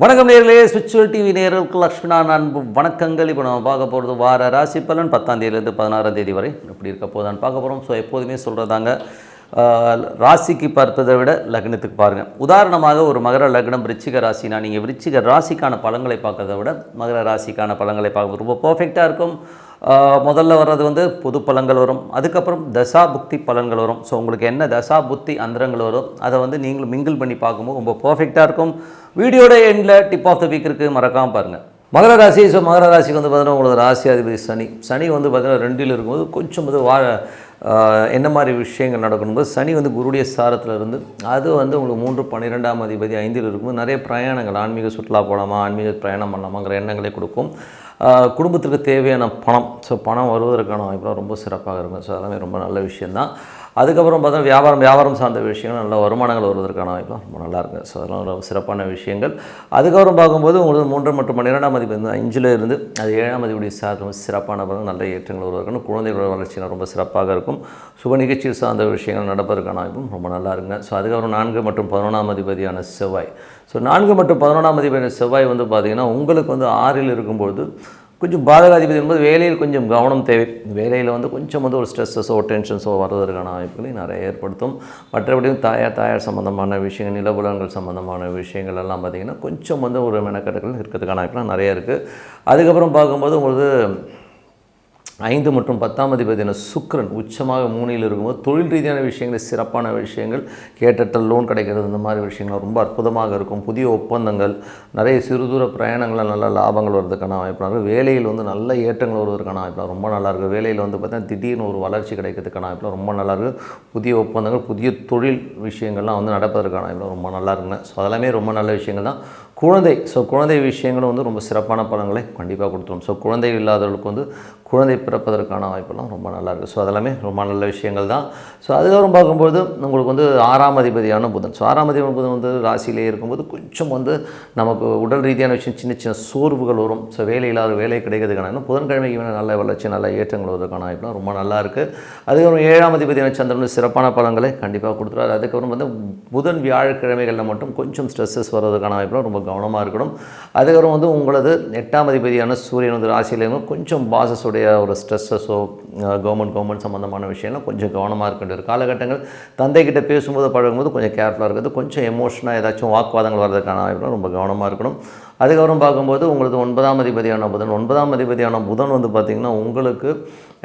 வணக்கம் நேர்களே spiritual TV நேர்களுக்கு லக்ஷ்மணா அன்பு வணக்கங்கள். இப்போ நம்ம பார்க்க போகிறது வார ராசி பலன் பத்தாம் தேதியிலேருந்து பதினாறாம் தேதி வரை எப்படி இருக்க போதான்னு பார்க்க போகிறோம் ஸோ எப்போதுமே சொல்கிறதாங்க ராசிக்கு பார்ப்பதை விட லக்னத்துக்கு பாருங்கள் உதாரணமாக ஒரு மகர லக்னம் விருச்சிக ராசினா நீங்கள் விருச்சிக ராசிக்கான பலன்களை பார்க்கறத விட மகர ராசிக்கான பலன்களை பார்க்க ரொம்ப பர்ஃபெக்டாக இருக்கும். முதல்ல வர்றது வந்து பொது பலன்கள் வரும். அதுக்கப்புறம் தசா புக்தி பலன்கள் வரும். ஸோ உங்களுக்கு என்ன தசா புத்தி அந்தரங்கள் வரும் அதை வந்து நீங்களும் மிங்கிள் பண்ணி பார்க்கும்போது ரொம்ப பர்ஃபெக்டாக இருக்கும். வீடியோட எண்டில் டிப் ஆஃப் த வீக் இருக்குது மறக்காமல் பாருங்கள் மகர ராசி ஸோ மகர ராசிக்கு வந்து பார்த்தீங்கன்னா உங்களுக்கு ராசி அதிபதி சனி. சனி வந்து பார்த்தீங்கன்னா ரெண்டில் இருக்கும்போது கொஞ்சம் வந்து வா என்ன மாதிரி விஷயங்கள் நடக்கணும்போது சனி வந்து குருடைய சாரத்தில் இருந்து அது வந்து உங்களுக்கு மூன்று பன்னிரெண்டாம் அதிபதி ஐந்தில் இருக்கும்போது நிறைய பிரயாணங்கள் ஆன்மீக சுற்றுலா போகலாமா ஆன்மீக பிரயாணம் பண்ணலாமாங்கிற எண்ணங்களை கொடுக்கும். குடும்பத்திற்கு தேவையான பணம். ஸோ பணம் வருவதற்கான வாய்ப்புலாம் ரொம்ப சிறப்பாக இருக்கும். ஸோ அதெல்லாமே ரொம்ப நல்ல விஷயந்தான் அதுக்கப்புறம் பார்த்தா வியாபாரம் வியாபாரம் சார்ந்த விஷயங்கள் நல்ல வருமானங்கள் வருவதற்கான வாய்ப்புலாம் ரொம்ப நல்லா ஸோ அதெல்லாம் ரொம்ப சிறப்பான விஷயங்கள். அதுக்கப்புறம் பார்க்கும்போது உங்களுக்கு மூன்று மற்றும் பன்னிரெண்டாம் மதிப்பு வந்து அஞ்சில் இருந்து அது ஏழாம் மதிப்புடைய சார் ரொம்ப சிறப்பான பிறகு நல்ல ஏற்றங்கள் வருவதற்கான குழந்தைகளோட வளர்ச்சியில் ரொம்ப சிறப்பாக இருக்கும். சுப நிகழ்ச்சி சார்ந்த விஷயங்கள் நடப்பதற்கான வாய்ப்பும் ரொம்ப நல்லா இருக்குங்க. ஸோ அதுக்கப்புறம் நான்கு மற்றும் பதினொன்றாம் அதிபதியான செவ்வாய். ஸோ நான்கு மற்றும் பதினொன்றாம் அதிபதி செவ்வாய் வந்து பார்த்திங்கன்னா உங்களுக்கு வந்து ஆறில் இருக்கும்பொழுது கொஞ்சம் பாதகாதிபதி என்பது வேலையில் கொஞ்சம் கவனம் தேவை. வேலையில் வந்து கொஞ்சம் வந்து ஒரு ஸ்ட்ரெஸ்ஸஸோ டென்ஷன்ஸோ வர்றதற்கான வாய்ப்புகளை நிறைய ஏற்படுத்தும். மற்றபடியும் தாயார் தாயார் சம்மந்தமான விஷயங்கள் நிலபுலங்கள் சம்மந்தமான விஷயங்கள் எல்லாம் பார்த்திங்கன்னா கொஞ்சம் வந்து ஒரு மெனக்கட்டுகள் இருக்கிறதுக்கான வாய்ப்புலாம் நிறைய இருக்குது அதுக்கப்புறம் பார்க்கும்போது உங்களுக்கு ஐந்து மற்றும் பத்தாம் அதிபதியான சுக்ரன் உச்சமாக மூணில் இருக்கும்போது தொழில் ரீதியான விஷயங்கள் சிறப்பான விஷயங்கள் கேட்டட்டல் லோன் கிடைக்கிறது இந்த மாதிரி விஷயங்கள் ரொம்ப அற்புதமாக இருக்கும். புதிய ஒப்பந்தங்கள் நிறைய சிறு தூர பிரயாணங்களில் நல்ல லாபங்கள் வருவதற்கான வாய்ப்புலாம் வேலையில் வந்து நல்ல ஏற்றங்கள் வருவதற்கான வாய்ப்பாக ரொம்ப நல்லாயிருக்கு வேலையில் வந்து பார்த்தீங்கன்னா திடீர்னு ஒரு வளர்ச்சி கிடைக்கிறதுக்கான வாய்ப்பில் ரொம்ப நல்லாயிருக்கு புதிய ஒப்பந்தங்கள் புதிய தொழில் விஷயங்கள்லாம் வந்து நடப்பதற்கான வாய்ப்பில் ரொம்ப நல்லா இருக்குங்க. ஸோ அதெல்லாமே ரொம்ப நல்ல விஷயங்கள் தான். குழந்தை ஸோ குழந்தை விஷயங்களும் வந்து ரொம்ப சிறப்பான பலன்களை கண்டிப்பாக கொடுத்துரும். ஸோ குழந்தை இல்லாதவர்களுக்கு வந்து குழந்தை பிறப்பதற்கான வாய்ப்பெல்லாம் ரொம்ப நல்லா இருக்குது ஸோ அதெல்லாமே ரொம்ப நல்ல விஷயங்கள் தான். ஸோ அதுக்கப்புறம் பார்க்கும்போது உங்களுக்கு வந்து ஆறாம் அதிபதியான புதன். ஸோ ஆறாம் அதிபதி புதன் வந்து ராசியிலே இருக்கும்போது கொஞ்சம் வந்து நமக்கு உடல் ரீதியான விஷயம் சின்ன சின்ன சோர்வுகள் வரும். ஸோ வேலை இல்லாத வேலை கிடைக்கிறதுக்கான புதன்கிழமைக்கு வேணும் நல்ல வளர்ச்சி நல்ல ஏற்றங்கள் வருவதற்கான வாய்ப்புலாம் ரொம்ப நல்லா இருக்குது அதுக்கப்புறம் ஏழாம் அதிபதியான சந்திரன் சிறப்பான பலன்களை கண்டிப்பாக கொடுத்துருவாரு. அதுக்கப்புறம் வந்து புதன் வியாழக்கிழமைகளில் மட்டும் கொஞ்சம் ஸ்ட்ரெஸ்ஸஸ் வர்றதுக்கான வாய்ப்புலாம் ரொம்ப கவனமாக இருக்கணும். அதுக்கப்புறம் வந்து உங்களது எட்டாம் அதிபதியான சூரியன் வந்து ராசியில் கொஞ்சம் பாசஸோடைய ஒரு ஸ்ட்ரெஸ்ஸஸோ கவர்மெண்ட் கவர்மெண்ட் சம்மந்தமான விஷயம்லாம் கொஞ்சம் கவனமாக இருக்க வேண்டிய காலகட்டங்கள். தந்தைக்கிட்ட பேசும்போது பழகும்போது கொஞ்சம் கேர்ஃபுல்லாக இருக்கிறது. கொஞ்சம் எமோஷனாக ஏதாச்சும் வாக்குவாதங்கள் வர்றதுக்கான வாய்ப்புலாம் ரொம்ப கவனமாக இருக்கணும். அதுக்கப்புறம் பார்க்கும்போது உங்களது ஒன்பதாம் அதிபதியான புதன். ஒன்பதாம் அதிபதியான புதன் வந்து பார்த்திங்கன்னா உங்களுக்கு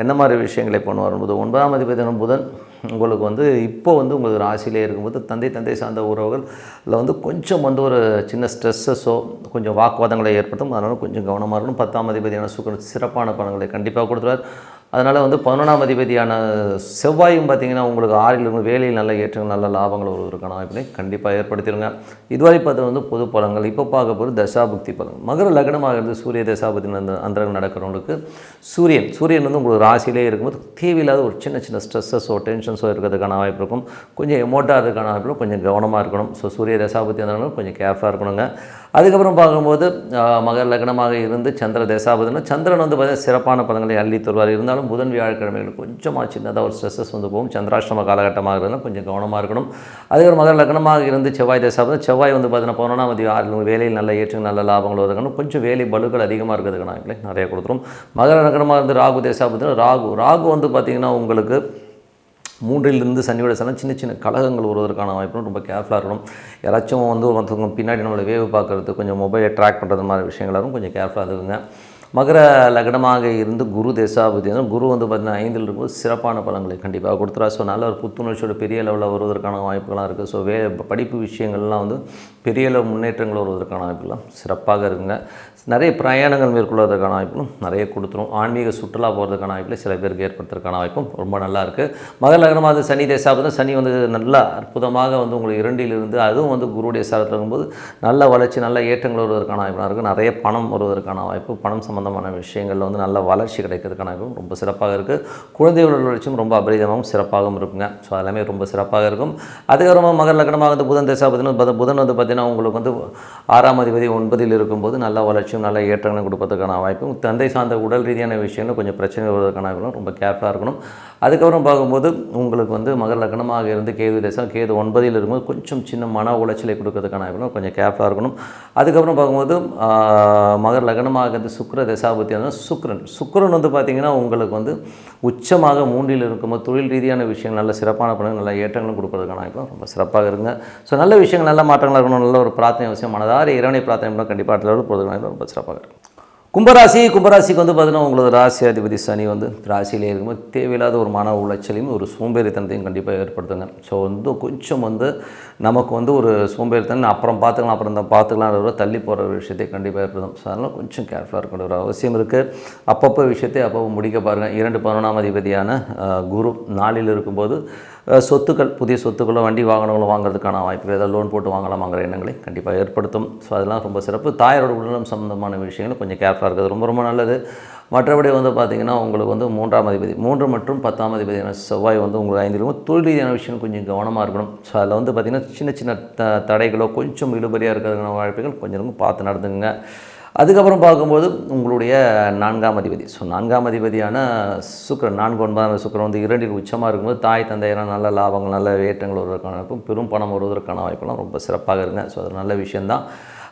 என்ன மாதிரி விஷயங்களை பண்ணுவார்? போது ஒன்பதாம் அதிபதியான புதன் உங்களுக்கு வந்து இப்போ வந்து உங்களுக்கு ராசியிலே இருக்கும்போது தந்தை தந்தை சார்ந்த உறவுகளில் வந்து கொஞ்சம் வந்து ஒரு சின்ன ஸ்ட்ரெஸ்ஸஸோ கொஞ்சம் வாக்குவாதங்களை ஏற்படுத்தும். அதனால் கொஞ்சம் கவனமாக இருக்கணும். பத்தாம் அதிபதியான சுக்கரன் சிறப்பான பலன்களை கண்டிப்பாக கொடுத்துருவார். அதனால் வந்து பதினொன்றாம் அதிபதியான செவ்வாயும் பார்த்திங்கன்னா உங்களுக்கு ஆறில் இருந்து வேலையில் நல்ல ஏற்றங்கள் நல்ல லாபங்கள் ஒரு இருக்கணும். அப்படின்னு கண்டிப்பாக ஏற்படுத்திடுங்க இதுவரை பார்த்தது வந்து பொது பலங்கள். இப்போ பார்க்க போகிறது தசாபுக்தி பலன் மகர லக்னமாக இருந்து சூரிய தசாபுக்தி அந்த அந்தரங்கள் நடக்கிறவங்களுக்கு சூரியன். சூரியன் வந்து உங்களுக்கு ராசியிலே இருக்கும்போது தேவையில்லாத ஒரு சின்ன சின்ன ஸ்ட்ரெஸ்ஸஸோ டென்ஷன்ஸோ இருக்கிறதுக்கான வாய்ப்பு இருக்கும். கொஞ்சம் எமோட்டாக இருக்கான வாய்ப்பு கொஞ்சம் கவனமாக இருக்கணும். ஸோ சூரிய தசாபுக்தி அந்தரங்களும் கொஞ்சம் கேர்ஃபுல்லாக இருக்கணுங்க. அதுக்கப்புறம் பார்க்கும்போது மகர் மகர லக்னமாக இருந்து சந்திர தசாபதினா சந்திரன் வந்து பார்த்தீங்கன்னா சிறப்பான பதங்களை அள்ளி தருவார். இருந்தாலும் புதன் வியாழக்கிழமைகள் கொஞ்சமாக சின்னதாக ஒரு ஸ்ட்ரெஸ்ஸஸ் வந்து போகும். சந்திராஷ்டம காலகட்டமாக இருந்தால் கொஞ்சம் கவனமாக இருக்கணும். அதுக்கப்புறம் மகர லக்னமாக இருந்து செவ்வாய் தசாபதி செவ்வாய் வந்து பார்த்தீங்கன்னா பதினொன்றாம் தேதி ஆறு வேலையில் நல்ல ஏற்றங்கள் நல்ல லாபங்கள் வருதுக்கான கொஞ்சம் வேலை பலுக்கள் அதிகமாக இருக்கிறதுக்கு நாங்களே நிறைய கொடுத்துரும். மகர லக்னமாக இருந்து ராகு தசாபதினா ராகு ராகு வந்து பார்த்திங்கன்னா உங்களுக்கு மூன்றிலிருந்து சனியோட சனம் சின்ன சின்ன கழகங்கள் வருவதற்கான வாய்ப்பும் ரொம்ப கேர்ஃபுல்லாக இருக்கணும். யாராச்சும் வந்து ஒருத்தவங்க பின்னாடி நம்மளை வேவு பார்க்குறது கொஞ்சம் மொபைலை ட்ராக் பண்ணுறது மாதிரி விஷயங்களும் கொஞ்சம் கேர்ஃபுல்லாக இருக்குங்க மகர லக்னமாக இருந்து குரு தேசாபதி வந்து குரு வந்து பார்த்திங்கன்னா ஐந்தில் இருக்கும்போது சிறப்பான பலங்களை கண்டிப்பாக கொடுத்துறா ஸோ நல்ல ஒரு புத்துணர்ச்சியோட பெரிய லெவலில் வருவதற்கான வாய்ப்புகள்லாம் இருக்குது ஸோ வே படிப்பு விஷயங்கள்லாம் வந்து பெரிய அளவு முன்னேற்றங்கள் வருவதற்கான வாய்ப்புகள்லாம் சிறப்பாக இருக்குங்க. நிறைய பிரயாணங்கள் மேற்கொள்வதற்கான வாய்ப்புகளும் நிறைய கொடுத்துரும். ஆன்மீக சுற்றுலா போகிறதுக்கான வாய்ப்பில் சில பேருக்கு ஏற்படுத்துறதுக்கான வாய்ப்பும் ரொம்ப நல்லா இருக்குது மகர லக்னமாக சனி தேசாபதி சனி வந்து நல்லா அற்புதமாக வந்து உங்களுக்கு இரண்டிலிருந்து அதுவும் வந்து குருடைய சாரத்தில் இருக்கும்போது நல்ல வளர்ச்சி நல்ல ஏற்றங்கள் வருவதற்கான வாய்ப்புலாம் இருக்குது நிறைய பணம் வருவதற்கான வாய்ப்பு பணம் சம்மந்தமான சம்மந்தமான விஷயங்களில் வந்து நல்ல வளர்ச்சி கிடைக்கிறதுக்கான ரொம்ப சிறப்பாக இருக்குது குழந்தைகளோட வளர்ச்சியும் ரொம்ப அபரிதமாகவும் சிறப்பாகவும் இருக்குங்க. ஸோ எல்லாமே ரொம்ப சிறப்பாக இருக்கும். அதுக்கப்புறமா மகர் லக்னமாக வந்து புதன் தசா பார்த்தீங்கன்னா புதன் வந்து பார்த்திங்கன்னா உங்களுக்கு வந்து ஆறாம் அதிபதி ஒன்பதில் இருக்கும்போது நல்ல வளர்ச்சியும் நல்ல ஏற்றங்களும் கொடுப்பதற்கான வாய்ப்பும் தந்தை சார்ந்த உடல் ரீதியான விஷயங்களும் கொஞ்சம் பிரச்சனை வருவதற்கான ரொம்ப கேர்ஃபுல்லாக இருக்கணும். அதுக்கப்புறம் பார்க்கும்போது உங்களுக்கு வந்து மகர் லக்னமாக இருந்து கேது தேசம் கேது ஒன்பதில் இருக்கும்போது கொஞ்சம் சின்ன மன உளைச்சலை கொடுக்கறதுக்கான கொஞ்சம் கேர்ஃபுல்லாக இருக்கணும். அதுக்கப்புறம் பார்க்கும்போது மகர் லக்னமாக இருந்து சுக்கர தசாபத்தி வந்து சுக்ரன். சுக்ரன் வந்து பார்த்திங்கன்னா உங்களுக்கு வந்து உச்சமாக மூன்றில் இருக்கும்போது தொழில் ரீதியான விஷயங்கள் நல்ல சிறப்பான பணம் நல்ல ஏற்றங்களும் கொடுப்பதற்கான இப்போ ரொம்ப சிறப்பாக இருங்க ஸோ நல்ல விஷயங்கள் நல்ல மாற்றங்களாக இருக்கணும் நல்ல ஒரு பிரார்த்தனை அவசியம். மனதார இறைவனை பிரார்த்தனை பண்ணால் கண்டிப்பாக அடுத்த ரொம்ப சிறப்பாக இருக்கும். கும்பராசி கும்பராசிக்கு வந்து பார்த்தீங்கன்னா உங்களோட ராசி அதிபதி சனி வந்து ராசியிலே இருக்கும்போது தேவையில்லாத ஒரு மன உளைச்சலையும் ஒரு சோம்பேறித்தனத்தையும் கண்டிப்பாக ஏற்படுத்துங்க. ஸோ வந்து கொஞ்சம் வந்து நமக்கு வந்து ஒரு சோம்பேறித்தனம் அப்புறம் பார்த்துக்கலாம் அப்புறம் தான் பார்த்துக்கலாம் தள்ளி போகிற ஒரு விஷயத்தை கண்டிப்பாக ஏற்படுத்தும். ஸோ அதனால் கொஞ்சம் கேர்ஃபுல்லாக இருக்கணும். ஒரு அவசியம் இருக்குது அப்பப்போ விஷயத்தை அப்பப்போ முடிக்க பாருங்கள் இரண்டு பதினொன்றாம் அதிபதியான குரு நாளில் இருக்கும்போது சொத்துக்கள் புதிய சொத்துக்களோ வண்டி வாகனங்களோ வாங்குறதுக்கான வாய்ப்புகள் ஏதாவது லோன் போட்டு வாங்கலாமாங்கிற எண்ணங்களை கண்டிப்பாக ஏற்படுத்தும். ஸோ அதெல்லாம் ரொம்ப சிறப்பு. தாயாரோட உடல்நலம் சம்மந்தமான விஷயங்கள் கொஞ்சம் கேர்ஃபுல்லாக இருக்கிறது ரொம்ப ரொம்ப நல்லது. மற்றபடி வந்து பார்த்திங்கன்னா உங்களுக்கு வந்து மூன்றாம் அதிபதி மூன்று மற்றும் பத்தாம் அதிபதியான செவ்வாய் வந்து உங்களுக்கு ஐந்து இருக்கும் தொழில் ரீதியான விஷயம் கொஞ்சம் கவனமாக இருக்கணும். ஸோ அதில் வந்து பார்த்திங்கன்னா சின்ன சின்ன த தடைகளோ கொஞ்சம் இழுபறியாக இருக்கிறதுக்கான வாய்ப்புகள் கொஞ்சம் ரொம்ப பார்த்து நடந்துங்க அதுக்கப்புறம் பார்க்கும்போது உங்களுடைய நான்காம் அதிபதி. ஸோ நான்காம் அதிபதியான சுக்கரன் நான்கு ஒன்பதாம் சுக்கரன் வந்து இரண்டில் உச்சமாக இருக்கும்போது தாய் தந்தையெல்லாம் நல்ல லாபங்கள் நல்ல ஏற்றங்கள் வருவதற்கான வாய்ப்பும் பெரும் பணம் வருவதற்கான வாய்ப்பெல்லாம் ரொம்ப சிறப்பாக இருங்க ஸோ அது நல்ல விஷயந்தான்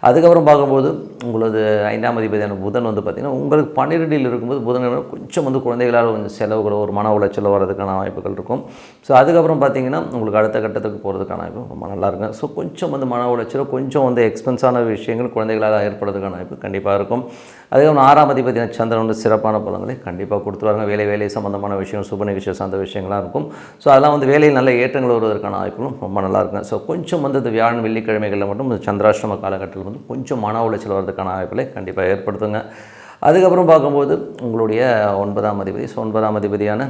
அதுக்கப்புறம் பார்க்கும்போது உங்களது ஐந்தாம் அதிபதியான புதன் வந்து பார்த்திங்கன்னா உங்களுக்கு பன்னிரெண்டில் இருக்கும்போது புதன் கொஞ்சம் வந்து குழந்தைகளால் கொஞ்சம் செலவுகளோ ஒரு மன உளைச்சலோ வரதுக்கான வாய்ப்புகள் இருக்கும். ஸோ அதுக்கப்புறம் பார்த்திங்கன்னா உங்களுக்கு அடுத்த கட்டத்துக்கு போகிறதுக்கான வாய்ப்பு ரொம்ப நல்லா இருக்கும். ஸோ கொஞ்சம் வந்து மன உளைச்சலோ கொஞ்சம் வந்து எக்ஸ்பென்ஸான விஷயங்கள் குழந்தைகளால் ஏற்படுறதுக்கான வாய்ப்பு கண்டிப்பாக இருக்கும். அதுக்கப்புறம் ஆறாம் அதிபதியான சந்திரன் வந்து சிறப்பான பலன்களை கண்டிப்பாக கொடுத்துருவாங்க வேலை வேலை சம்மந்தமான விஷயம் சுப நிகழ்ச்சி சார்ந்த விஷயங்களாக இருக்கும். ஸோ அதெல்லாம் வந்து வேலையில் நல்ல ஏற்றங்கள் வருவதற்கான வாய்ப்புகளும் ரொம்ப நல்லா இருக்கும். ஸோ கொஞ்சம் வந்து இந்த வியாழன் வெள்ளிக்கிழமைகளில் மட்டும் சந்திராஷ்டிரம காலகட்டத்தில் வந்து கொஞ்சம் மன உளைச்சல் வர்றதுக்கான வாய்ப்புகளை கண்டிப்பாக ஏற்படுத்துங்க. அதுக்கப்புறம் பார்க்கும்போது உங்களுடைய ஒன்பதாம் அதிபதி ஸோ ஒன்பதாம் அதிபதியான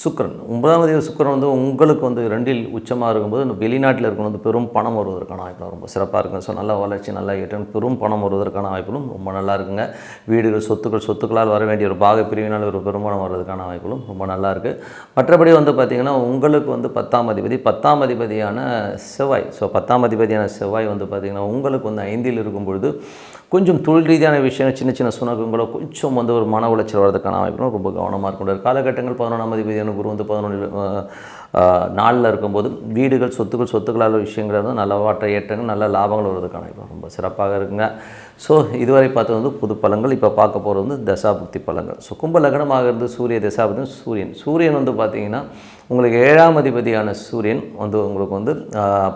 சுக்கரன். ஒன்பதாம் தேதி சுக்கிரன் வந்து உங்களுக்கு வந்து ரெண்டில் உச்சமாக இருக்கும்போது இந்த வெளிநாட்டில் இருக்கணும் வந்து பெரும் பணம் வருவதற்கான வாய்ப்பு ரொம்ப சிறப்பாக இருக்குங்க. ஸோ நல்ல வளர்ச்சி நல்ல ஏற்றம் பெரும் பணம் வருவதற்கான வாய்ப்புகளும் ரொம்ப நல்லா இருக்குங்க. வீடுகள் சொத்துக்கள் சொத்துக்களால் வர வேண்டிய ஒரு பாக பிரிவினால் ஒரு பெருமானம் வர்றதுக்கான வாய்ப்புகளும் ரொம்ப நல்லா இருக்குது மற்றபடி வந்து பார்த்திங்கன்னா உங்களுக்கு வந்து பத்தாம் அதிபதி பத்தாம் அதிபதியான செவ்வாய். ஸோ பத்தாம் அதிபதியான செவ்வாய் வந்து பார்த்திங்கன்னா உங்களுக்கு வந்து ஐந்தில் இருக்கும் பொழுது கொஞ்சம் தொழில் ரீதியான விஷயங்கள் சின்ன சின்ன சுணக்கங்களோ கொஞ்சம் வந்து ஒரு மன உளைச்சல் வர்றதுக்கான வாய்ப்புகளும் ரொம்ப கவனமாக இருக்கணும் காலகட்டங்கள் பதினொன்றாம் அதிபதியான குரு வந்து பதினொன்று நாளில் இருக்கும்போது வீடுகள் சொத்துக்கள் சொத்துக்களால் விஷயங்கள் வந்து நல்ல வாட்ட ஏற்றங்கள் நல்ல லாபங்கள் வருவதற்கான வாய்ப்பு ரொம்ப சிறப்பாக இருக்குங்க. ஸோ இதுவரை பார்த்தது வந்து புது பழங்கள். இப்போ பார்க்க போகிறது வந்து தசாபுக்தி பழங்கள். ஸோ கும்ப லக்னமாக இருந்து சூரிய தசாபுக்தி சூரியன். சூரியன் வந்து பார்த்திங்கன்னா உங்களுக்கு ஏழாம் அதிபதியான சூரியன் வந்து உங்களுக்கு வந்து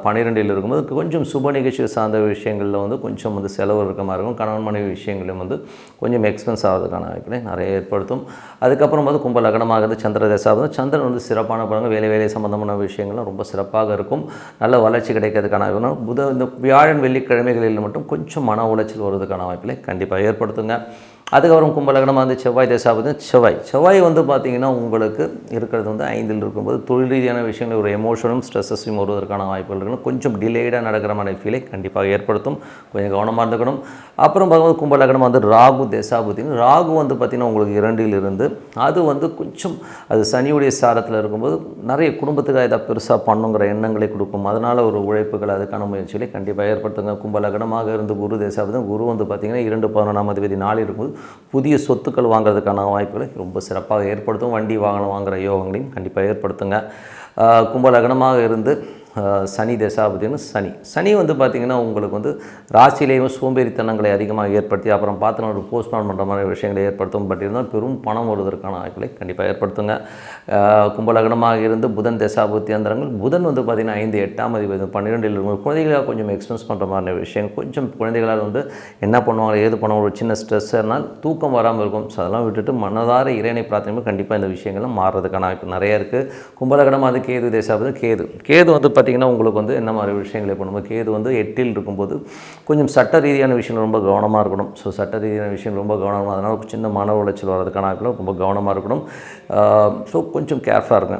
பன்னிரெண்டில் இருக்கும்போது கொஞ்சம் சுப நிகழ்ச்சி சார்ந்த விஷயங்களில் வந்து கொஞ்சம் வந்து செலவு இருக்க மாதிரி இருக்கும். கணவன் மனைவி விஷயங்களும் வந்து கொஞ்சம் எக்ஸ்பென்ஸ் ஆகிறதுக்கான வாய்ப்புகளை நிறைய ஏற்படுத்தும். அதுக்கப்புறம் வந்து கும்ப லக்னமாகிறது சந்திர தசாபுக்தி சந்திரன் வந்து சிறப்பான பலன்கள் வேலை வேலை சம்பந்தமான விஷயங்கள்லாம் ரொம்ப சிறப்பாக இருக்கும். நல்ல வளர்ச்சி கிடைக்கிறதுக்கான வாய்ப்பு புத இந்த வியாழன் வெள்ளிக்கிழமைகளில் மட்டும் கொஞ்சம் மன உளைச்சல் வருவதற்கான வாய்ப்புகளை கண்டிப்பாக ஏற்படுத்துங்க. அதுக்கப்புறம் கும்பலகனமாக வந்து செவ்வாய் தசாபதி செவ்வாய். செவ்வாய் வந்து பார்த்திங்கன்னா உங்களுக்கு இருக்கிறது வந்து ஐந்தில் இருக்கும்போது தொழில் ரீதியான விஷயங்கள் ஒரு எமோஷனும் ஸ்ட்ரெஸ்ஸஸும் வருவதற்கான வாய்ப்புகள் இருக்கணும். கொஞ்சம் டிலேடாக நடக்கிற மாதிரி ஃபீலை கண்டிப்பாக ஏற்படுத்தும். கொஞ்சம் கவனமாக இருந்துக்கணும். அப்புறம் பார்க்கும்போது கும்பலகனம் வந்து ராகு தசாபுத்தின்னு ராகு வந்து பார்த்திங்கன்னா உங்களுக்கு இரண்டில் இருந்து அது வந்து கொஞ்சம் அது சனியுடைய சாரத்தில் இருக்கும்போது நிறைய குடும்பத்துக்காக ஏதாவது பெருசாக பண்ணுங்கிற எண்ணங்களை கொடுக்கும். அதனால் ஒரு உழைப்புகள் அதுக்கான முயற்சிகளை கண்டிப்பாக ஏற்படுத்துங்க. கும்பலகனமாக இருந்து குரு தேசாபதி. குரு வந்து பார்த்திங்கன்னா இரண்டு பதினொன்றாம் அதிபதி நாள் இருக்கும்போது புதிய சொத்துக்கள் வாங்குறதுக்கான வாய்ப்புகளை ரொம்ப சிறப்பாக ஏற்படுத்தும். வண்டி வாகனம் வாங்குகிற யோகங்களையும் கண்டிப்பாக ஏற்படுத்துங்க. கும்பலகனமாக இருந்து சனி தசாபதினு சனி. சனி வந்து பார்த்திங்கன்னா உங்களுக்கு வந்து ராசியிலேயும் சோம்பேறித்தனங்களை அதிகமாக ஏற்படுத்தி அப்புறம் பார்த்தோன்னா ஒரு போஸ்ட்மார்ட் பண்ணுற மாதிரி விஷயங்களை ஏற்படுத்தும். பட் இருந்தால் பெரும் பணம் வருவதற்கான வாய்ப்புகளை கண்டிப்பாக ஏற்படுத்துங்க. கும்பலகனமாக இருந்து புதன் தசாபுத்தி அந்தரங்கள். புதன் வந்து பார்த்திங்கன்னா ஐந்து எட்டாம் அதிபதி பன்னிரெண்டில் இருக்கும் குழந்தைகளாக கொஞ்சம் எக்ஸ்பென்ஸ் பண்ணுற மாதிரி விஷயம். கொஞ்சம் குழந்தைகளால் வந்து என்ன பண்ணுவாங்க ஏது பண்ணுவாங்க ஒரு சின்ன ஸ்ட்ரெஸ்ஸர்னால் தூக்கம் வராமல் இருக்கும். ஸோ அதெல்லாம் விட்டுட்டு மனதார இறைனை பிரார்த்தனை கண்டிப்பாக இந்த விஷயங்கள்லாம் மாறுறதுக்கான வாய்ப்பு நிறையா இருக்குது கும்பலகனமாக அது கேது தேசாபதி கேது. கேது வந்து பார்த்திங்கன்னா உங்களுக்கு வந்து என்ன மாதிரி விஷயங்களை பண்ணும்போது கேது வந்து எட்டில் இருக்கும்போது கொஞ்சம் சட்ட ரீதியான விஷயங்கள் ரொம்ப கவனமாக இருக்கணும். ஸோ சட்ட ரீதியான விஷயங்கள் ரொம்ப கவனமாக அதனால் சின்ன மன உளைச்சல் வர்றதுக்கான ரொம்ப கவனமாக இருக்கணும். ஸோ கொஞ்சம் கேர்ஃபுல்லாக இருங்க.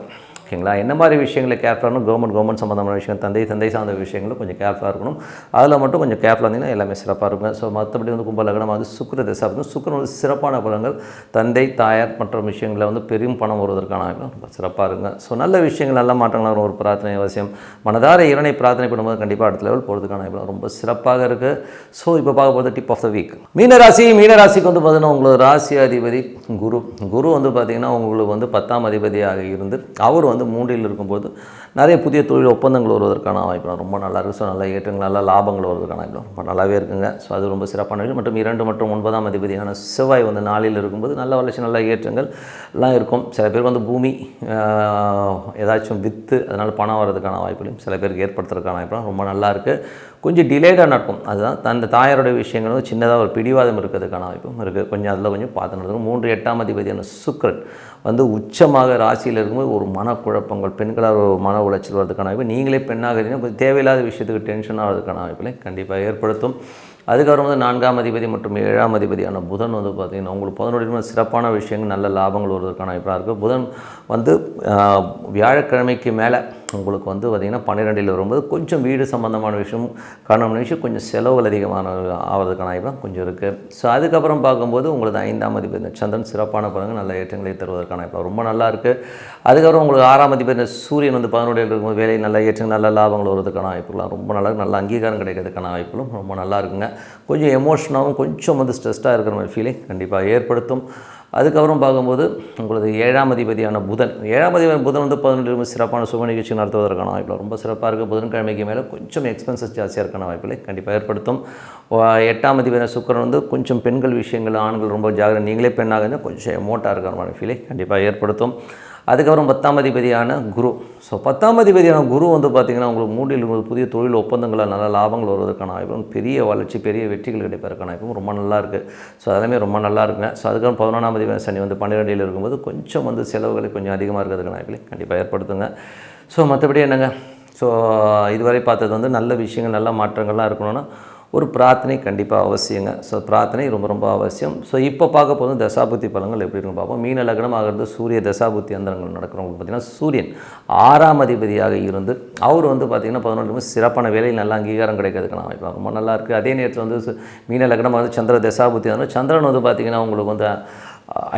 ஓகேங்களா? என்ன மாதிரி விஷயங்களை கேர்ஃபுல்லாக இருக்கணும் கவர்மெண்ட் கவர்மெண்ட் சம்மந்தமான விஷயம் தந்தை தந்தை சார்ந்த விஷயங்களும் கொஞ்சம் கேர்ஃபுல்லாக இருக்கணும். அதில் மட்டும் கொஞ்சம் கேர்ஃபுல்லாக இருந்தீங்கன்னா எல்லாமே சிறப்பாக இருக்கும். ஸோ மற்றபடி வந்து கும்ப லக்னம் வந்து சுக்கிர திசை இருக்கும் சுக்கிரன் வந்து சிறப்பான பலன்கள் தந்தை தாயார் மற்ற விஷயங்களில் வந்து பெரும் பணம் வருவதற்கான ரொம்ப சிறப்பாக இருக்கும் ஸோ நல்ல விஷயங்கள் நல்ல மாற்றங்கள் ஒரு பிரார்த்தனை அவசியம். மனதார இறைவனை பிரார்த்தனை பண்ணும்போது கண்டிப்பாக அடுத்த லெவல் போகிறதுக்கான ரொம்ப சிறப்பாக இருக்குது ஸோ இப்போ பார்க்க போகிறது டிப் ஆஃப் த வீக் மீனராசி மீனராசிக்கு வந்து பார்த்தீங்கன்னா உங்களோட ராசி அதிபதி குரு. குரு வந்து பார்த்தீங்கன்னா உங்களுக்கு வந்து பத்தாம் அதிபதியாக இருந்து அவர் வந்து மூன்றில் இருக்கும்போது நிறைய புதிய தொழில் ஒப்பந்தங்கள் வருவதற்கான வாய்ப்பு ரொம்ப நல்லா இருக்குது ஸோ நல்ல ஏற்றங்கள் நல்ல லாபங்கள் வருவதற்கான வாய்ப்பு ரொம்ப நல்லாவே இருக்குங்க. ஸோ அது ரொம்ப சிறப்பான விஷயம். மற்றும் இரண்டு மற்றும் ஒன்பதாம் அதிபதியான செவ்வாய் வந்து நாளில் இருக்கும்போது நல்ல வளர்ச்சி நல்ல ஏற்றங்கள் எல்லாம் இருக்கும். சில பேருக்கு வந்து பூமி ஏதாச்சும் விற்று அதனால் பணம் வர்றதுக்கான வாய்ப்புகளையும் சில பேருக்கு ஏற்படுத்துறதுக்கான வாய்ப்புலாம் ரொம்ப நல்லா இருக்குது கொஞ்சம் டிலேடாக நடக்கும். அதுதான் அந்த தாயாருடைய விஷயங்கள் வந்து சின்னதாக ஒரு பிடிவாதம் இருக்கிறதுக்கான வாய்ப்பும் இருக்குது கொஞ்சம் அதில் கொஞ்சம் பார்த்து நடந்துக்கும் மூன்று எட்டாம் அதிபதியான சுக்ரன் வந்து உச்சமாக ராசியில் இருக்கும்போது ஒரு மனக்குழப்பங்கள் பெண்களால் ஒரு மன உளைச்சல் வரதுக்கான வாய்ப்பு நீங்களே பெண்ணாக இருந்தீங்கன்னா கொஞ்சம் தேவையில்லாத விஷயத்துக்கு டென்ஷன் ஆகிறதுக்கான வாய்ப்புகளை கண்டிப்பாக ஏற்படுத்தும். அதுக்கப்புறம் வந்து நான்காம் அதிபதி மற்றும் ஏழாம் அதிபதியான புதன் வந்து பார்த்திங்கன்னா உங்களுக்கு புதனுடைய சிறப்பான விஷயங்கள் நல்ல லாபங்கள் வருவதற்கான வாய்ப்பாக இருக்குது புதன் வந்து வியாழக்கிழமைக்கு மேலே உங்களுக்கு வந்து பார்த்திங்கன்னா பன்னிரெண்டில் வரும்போது கொஞ்சம் வீடு சம்மந்தமான விஷயம் காரணமான விஷயம் கொஞ்சம் செலவுகள் அதிகமான ஆகிறதுக்கான வாய்ப்பு கொஞ்சம் இருக்குது ஸோ அதுக்கப்புறம் பார்க்கும்போது உங்களுக்கு ஐந்தாம் அதிபதி சந்திரன் சிறப்பான பலன்கள் நல்ல ஏற்றங்களை தருவதற்கான வாய்ப்பு ரொம்ப நல்லா இருக்குது அதுக்கப்புறம் உங்களுக்கு ஆறாம் அதிபதி சூரியன் வந்து பதினோடில் இருக்கும்போது வேலை நல்ல ஏற்றங்கள் நல்ல லாபங்கள் வருவதற்கான வாய்ப்புகளாக ரொம்ப நல்லா நல்ல அங்கீகாரம் கிடைக்கிறதுக்கான வாய்ப்புகளும் ரொம்ப நல்லா இருக்குங்க. கொஞ்சம் எமோஷனாகவும் கொஞ்சம் வந்து ஸ்ட்ரெஸ்டாக இருக்கிற மாதிரி ஃபீலிங் கண்டிப்பாக ஏற்படுத்தும். அதுக்கப்புறம் பார்க்கும்போது உங்களுக்கு ஏழாம் அதிபதியான புதன். ஏழாம் அதிபதியான புதன் வந்து பதினெட்டு சிறப்பான சுப நிகழ்ச்சி நடத்துவதற்கான வாய்ப்பில் ரொம்ப சிறப்பாக இருக்குது புதன்கிழமைக்கு மேலே கொஞ்சம் எக்ஸ்பென்சஸ் ஜாஸ்தியாக இருக்கான வாய்ப்பில் கண்டிப்பாக ஏற்படுத்தும். எட்டாம் அதிபதியான சுக்கரன் வந்து கொஞ்சம் பெண்கள் விஷயங்கள் ஆண்கள் ரொம்ப ஜாகிரதை நீங்களே பெண்ணாக இருந்தால் கொஞ்சம் எமோட்டாக இருக்கிற மாதிரி ஃபீலை கண்டிப்பாக ஏற்படுத்தும். அதுக்கப்புறம் பத்தாம் அதிபதியான குரு. ஸோ பத்தாம் அதிபதியான குரு வந்து பார்த்திங்கன்னா உங்களுக்கு மூடியில் ஒரு புதிய தொழில் ஒப்பந்தங்களில் நல்ல லாபங்கள் வருவதற்கான வாய்ப்பும் பெரிய வளர்ச்சி பெரிய வெற்றிகள் கிடைப்பதற்கான வாய்ப்பும் ரொம்ப நல்லா இருக்குது ஸோ அதெல்லாமே ரொம்ப நல்லா இருக்குங்க. ஸோ அதுக்கப்புறம் பதினொன்றாம் அதிபதி சனி வந்து பன்னிரெண்டில் இருக்கும்போது கொஞ்சம் வந்து செலவுகள் கொஞ்சம் அதிகமாக இருக்கிறதுக்கான வாய்ப்புகளை கண்டிப்பாக ஏற்படுத்துங்க. ஸோ மற்றபடி என்னங்க? ஸோ இதுவரை பார்த்தது வந்து நல்ல விஷயங்கள் நல்ல மாற்றங்கள்லாம் இருக்கணும்னா ஒரு பிரார்த்தனை கண்டிப்பாக அவசியங்க. ஸோ பிரார்த்தனை ரொம்ப ரொம்ப அவசியம். ஸோ இப்போ பார்க்க போதும் தசாபுத்தி பலங்கள் எப்படி இருக்கும் பார்ப்போம். மீன லக்னம் ஆகிறது சூரிய தசாபுத்தி அந்தரங்கள் நடக்கிறவங்க பார்த்தீங்கன்னா சூரியன் ஆறாம் அதிபதியாக இருந்து அவர் வந்து பார்த்திங்கன்னா பதினொன்று சிறப்பான வேலையில் நல்ல அங்கீகாரம் கிடைக்கிறதுக்கான வாய்ப்பு ரொம்ப நல்லா இருக்குது அதே நேரத்தில் வந்து மீன லக்னமாக வந்து சந்திர தசாபுத்தி சந்திரன் வந்து பார்த்திங்கன்னா உங்களுக்கு வந்து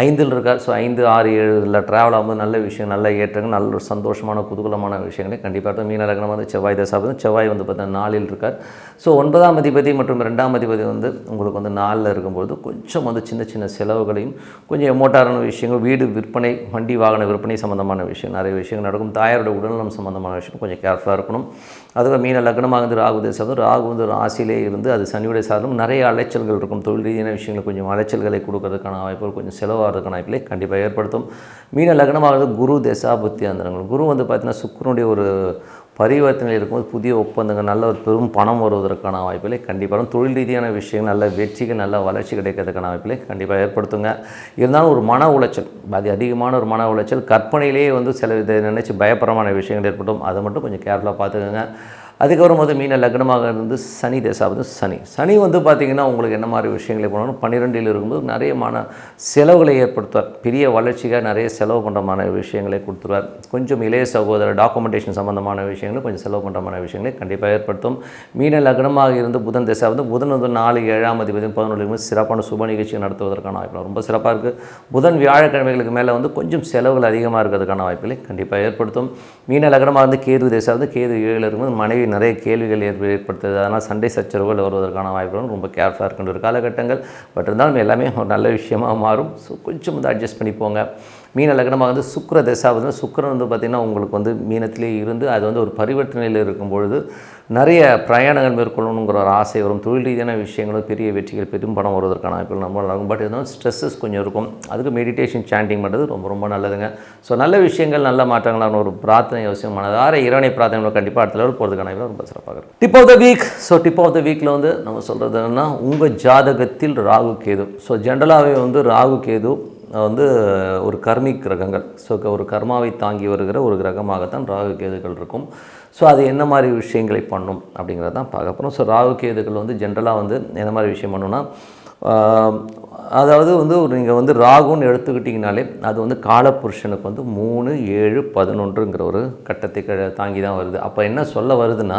ஐந்தில் இருக்கார். ஸோ ஐந்து ஆறு ஏழில் ட்ராவல் ஆகும்போது நல்ல விஷயம் நல்ல ஏற்றங்கள் நல்ல ஒரு சந்தோஷமான குதூகலமான விஷயங்களை கண்டிப்பாக மீன லக்னம் வந்து செவ்வாய் தசாபதி செவ்வாய் வந்து பார்த்தீங்கன்னா நாளில் இருக்கார். ஸோ ஒன்பதாம் அதிபதி மற்றும் ரெண்டாம் அதிபதி வந்து உங்களுக்கு வந்து நாளில் இருக்கும்பொழுது கொஞ்சம் வந்து சின்ன சின்ன செலவுகளையும் கொஞ்சம் எமோட்டாரான விஷயங்கள் வீடு விற்பனை வண்டி வாகன விற்பனை சம்மந்தமான விஷயம் நிறைய விஷயங்கள் நடக்கும். தாயாரோட உடல்நலம் சம்மந்தமான விஷயம் கொஞ்சம் கேர்ஃபுல்லாக இருக்கணும். அதுக்கு மீன லக்னமாக இருந்து ராகு தேசம். ராகு வந்து ராசியிலே இருந்து அது சனியுடைய சார்ந்தும் நிறைய அலைச்சல்கள் இருக்கும். தொழில் ரீதியான விஷயங்கள் கொஞ்சம் அலைச்சல்களை கொடுக்கறதுக்கான வாய்ப்புகள் கொஞ்சம் செலவாகிறதுக்கான வாய்ப்புகளை கண்டிப்பாக ஏற்படுத்தும். மீன லக்னமாகிறது குரு தசா புத்தி அந்தரங்கள். குரு வந்து பார்த்திங்கன்னா சுக்கரனுடைய ஒரு பரிவர்த்தனையில் இருக்கும்போது புதிய ஒப்பந்தங்கள் நல்ல ஒரு பெரும் பணம் வருவதற்கான வாய்ப்புகளை கண்டிப்பாக தொழில் ரீதியான விஷயங்கள் நல்ல வெற்றிகள் நல்ல வளர்ச்சி கிடைக்கிறதுக்கான வாய்ப்புகளை கண்டிப்பாக ஏற்படுத்துங்க. இருந்தாலும் ஒரு மன உளைச்சல் அது அதிகமான ஒரு மன உளைச்சல் கற்பனையிலேயே வந்து சில இதை நினச்சி பயப்பரமான விஷயங்கள் ஏற்படும். அதை மட்டும் கொஞ்சம் கேர்ஃபுல்லாக பார்த்துக்கோங்க. அதுக்கப்புறம் வந்து மீன லக்னமாக இருந்து சனி தசாவது சனி. சனி வந்து பார்த்திங்கன்னா உங்களுக்கு என்ன மாதிரி விஷயங்களை போனாலும் பன்னிரெண்டில் இருக்கும்போது நிறைய மன செலவுகளை ஏற்படுத்துவார். பெரிய வளர்ச்சிக்காக நிறைய செலவு பண்ணுறமான விஷயங்களை கொடுத்துருவார். கொஞ்சம் இளைய சகோதர டாக்குமெண்டேஷன் சம்மந்தமான விஷயங்களும் கொஞ்சம் செலவு பண்ணுறமான விஷயங்களை கண்டிப்பாக ஏற்படுத்தும். மீன லக்னமாக இருந்து புதன் திசை வந்து புதன் வந்து நாலு ஏழாம் அதிபதி பதினொன்று சிறப்பான சுப நிகழ்ச்சி நடத்துவதற்கான வாய்ப்பு ரொம்ப சிறப்பாக இருக்குது புதன் வியாழக்கிழமைகளுக்கு மேலே வந்து கொஞ்சம் செலவுகள் அதிகமாக இருக்கிறதுக்கான வாய்ப்புகளை கண்டிப்பாக ஏற்படுத்தும். மீன லக்னமாக இருந்து கேது திசை வந்து கேது ஏழில் இருக்கும்போது மனைவி நிறைய கேள்விகள் ஏற்ப ஏற்படுத்துது. அதனால் சண்டை சச்சரவுகள் வருவதற்கான வாய்ப்புகள் ரொம்ப கேர்ஃபுல்லாக இருக்கின்ற ஒரு காலகட்டங்கள். பட் இருந்தாலும் எல்லாமே ஒரு நல்ல விஷயமாக மாறும். ஸோ கொஞ்சம் வந்து அட்ஜஸ்ட் பண்ணி போங்க. மீன லக்னமாக வந்து சுக்கர தசா சுக்கரன் வந்து பார்த்திங்கன்னா உங்களுக்கு வந்து மீனத்திலே இருந்து அது வந்து ஒரு பரிவர்த்தனையில் இருக்கும் பொழுது நிறைய பிரயாணங்கள் மேற்கொள்ளணுங்கிற ஒரு ஆசை வரும். தொழில் ரீதியான விஷயங்களும் பெரிய வெற்றிகள் பெரும் பணம் வருவதற்கான வாய்ப்புகள் நம்ம நடக்கும் பட் இருந்தாலும் ஸ்ட்ரெஸ்ஸஸ் கொஞ்சம் இருக்கும். அதுக்கு மெடிடேஷன் சாண்டிங் பண்ணுறது ரொம்ப ரொம்ப நல்லதுங்க. ஸோ நல்ல விஷயங்கள் நல்ல மாற்றங்களான ஒரு பிரார்த்தனை அவசியம். மனதார இறைவனை பிரார்த்தனை கண்டிப்பாக அடுத்த லெவல் போகிறதுக்கான வாய்ப்பு ரொம்ப சிறப்பாக இருக்கும். Tip of the week so tip of the வீக்கில் வந்து நம்ம சொல்கிறது என்னென்னா உங்கள் ஜாதகத்தில் ராகு கேது. ஸோ ஜென்ரலாகவே வந்து ராகு கேது வந்து ஒரு கர்மிக் கிரகங்கள். ஸோ ஒரு கர்மாவை தாங்கி வருகிற ஒரு கிரகமாகத்தான் ராகு கேதுகள் இருக்கும். ஸோ அது என்ன மாதிரி விஷயங்களை பண்ணும் அப்படிங்கிறது தான் பார்க்க போகிறோம் ஸோ ராகு கேதுகள் வந்து ஜென்ரலாக வந்து என்ன மாதிரி விஷயம் பண்ணுன்னா அதாவது வந்து ஒரு நீங்கள் வந்து ராகுன்னு எடுத்துக்கிட்டிங்கனாலே அது வந்து காலப்புருஷனுக்கு வந்து மூணு ஏழு பதினொன்றுங்கிற ஒரு கட்டத்தை தாங்கி தான் வருது. அப்போ என்ன சொல்ல வருதுன்னா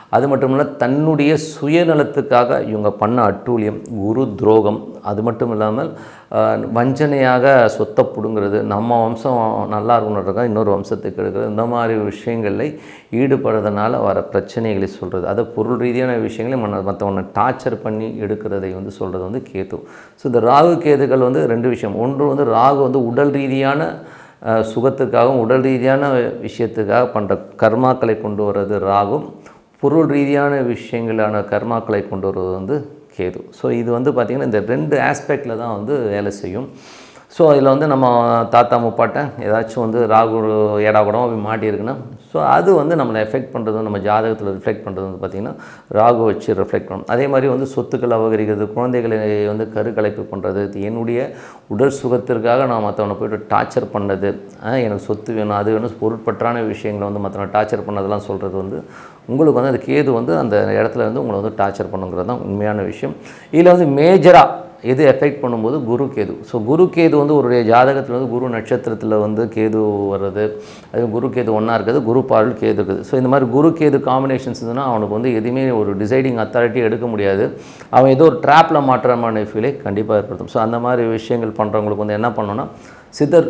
அது மட்டும் இல்லை தன்னுடைய சுயநலத்துக்காக இவங்க பண்ண அட்டூழியம் குரு துரோகம் அது மட்டும் இல்லாமல் வஞ்சனையாக சொத்தை பிடுங்கிறது நம்ம வம்சம் நல்லா இருக்கணுன்றதுக்காக இன்னொரு வம்சத்துக்கு எடுக்கிறது இந்த மாதிரி விஷயங்களில் ஈடுபடுறதுனால வர பிரச்சனைகளை சொல்கிறது அது பொருள் ரீதியான விஷயங்களை மன மற்றவனை டார்ச்சர் பண்ணி எடுக்கிறதை வந்து சொல்கிறது வந்து கேது. ஸோ இந்த ராகு கேதுகள் வந்து ரெண்டு விஷயம். ஒன்று வந்து ராகு வந்து உடல் ரீதியான சுகத்துக்காகவும் உடல் ரீதியான விஷயத்துக்காக பண்ணுற கர்மாக்களை கொண்டு வர்றது ராகும். பொருள் ரீதியான விஷயங்களான கர்மாக்களை கொண்டு வருவது வந்து கேது. ஸோ இது வந்து பார்த்திங்கன்னா இந்த ரெண்டு ஆஸ்பெக்டில் தான் வந்து வேலை செய்யும். ஸோ அதில் வந்து நம்ம தாத்தா முப்பாட்டை ஏதாச்சும் வந்து ராகு ஏடா கூடம் அப்படி மாட்டியிருக்குன்னா ஸோ அது வந்து நம்மளை எஃபெக்ட் பண்ணுறது நம்ம ஜாதகத்தில் ரிஃப்ளெக்ட் பண்ணுறது வந்து பார்த்திங்கன்னா ராகு வச்சு ரிஃப்ளெக்ட் பண்ணணும். அதே மாதிரி வந்து சொத்துக்கள் அபகரிக்கிறது குழந்தைகளை வந்து கருக்கலைப்பு பண்ணுறது என்னுடைய உடல் சுகத்திற்காக நான் மற்றவனை போய்ட்டு டார்ச்சர் பண்ணது எனக்கு சொத்து வேணும் அது வேணும் பொருட்பற்றான விஷயங்களை வந்து மற்றவனை டார்ச்சர் பண்ணதெல்லாம் சொல்கிறது வந்து உங்களுக்கு வந்து அந்த கேது வந்து அந்த இடத்துல வந்து உங்களை வந்து டார்ச்சர் பண்ணுங்கிறது தான் உண்மையான விஷயம். இதில் வந்து மேஜராக எது எஃபெக்ட் பண்ணும்போது குரு கேது. ஸோ குரு கேது வந்து ஒரு ஜாதகத்தில் வந்து குரு நட்சத்திரத்தில் வந்து கேது வர்றது அது குரு கேது ஒன்றா இருக்குது குரு பார்வல் கேது இருக்குது. ஸோ இந்த மாதிரி குரு கேது காம்பினேஷன்ஸ் இருந்ததுன்னா அவனுக்கு வந்து எதுவுமே ஒரு டிசைடிங் அத்தாரிட்டி எடுக்க முடியாது. அவன் ஏதோ ஒரு ட்ராப்பில் மாற்றமான ஃபீலே கண்டிப்பாக ஏற்படுத்தும். ஸோ அந்த மாதிரி விஷயங்கள் பண்ணுறவங்களுக்கு வந்து என்ன பண்ணோன்னா சித்தர்